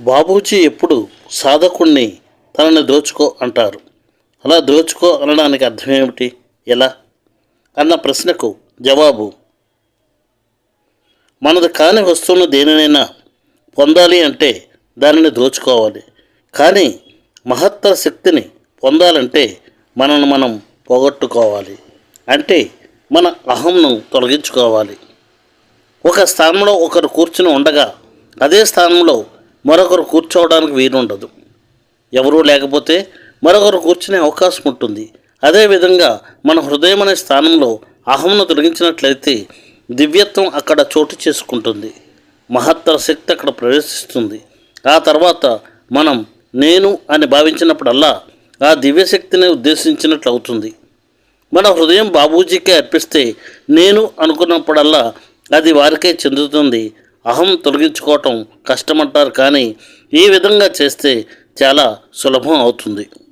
బాబూజీ ఎప్పుడు సాధకుణ్ణి తనని దోచుకో అంటారు. అలా దోచుకో అనడానికి అర్థం ఏమిటి? ఎలా? అన్న ప్రశ్నకు జవాబు. మనది కాని వస్తువును దేనినైనా పొందాలి అంటే దానిని దోచుకోవాలి. కానీ మహత్తర శక్తిని పొందాలంటే మనను మనం పోగొట్టుకోవాలి. అంటే మన అహంను తొలగించుకోవాలి. ఒక స్థానంలో ఒకరు కూర్చుని ఉండగా అదే స్థానంలో మరొకరు కూర్చోవడానికి వీలుండదు. ఎవరూ లేకపోతే మరొకరు కూర్చునే అవకాశం ఉంటుంది. అదేవిధంగా మన హృదయం అనే స్థానంలో అహంను తొలగించినట్లయితే దివ్యత్వం అక్కడ చోటు చేసుకుంటుంది. మహత్తర శక్తి అక్కడ ప్రవేశిస్తుంది. ఆ తర్వాత మనం నేను అని భావించినప్పుడల్లా ఆ దివ్యశక్తిని ఉద్దేశించినట్లు అవుతుంది. మన హృదయం బాబూజీకే అర్పిస్తే నేను అనుకున్నప్పుడల్లా అది వారికే చెందుతుంది. అహం తొలగించుకోవటం కష్టమంటారు కానీ ఈ విధంగా చేస్తే చాలా సులభం అవుతుంది.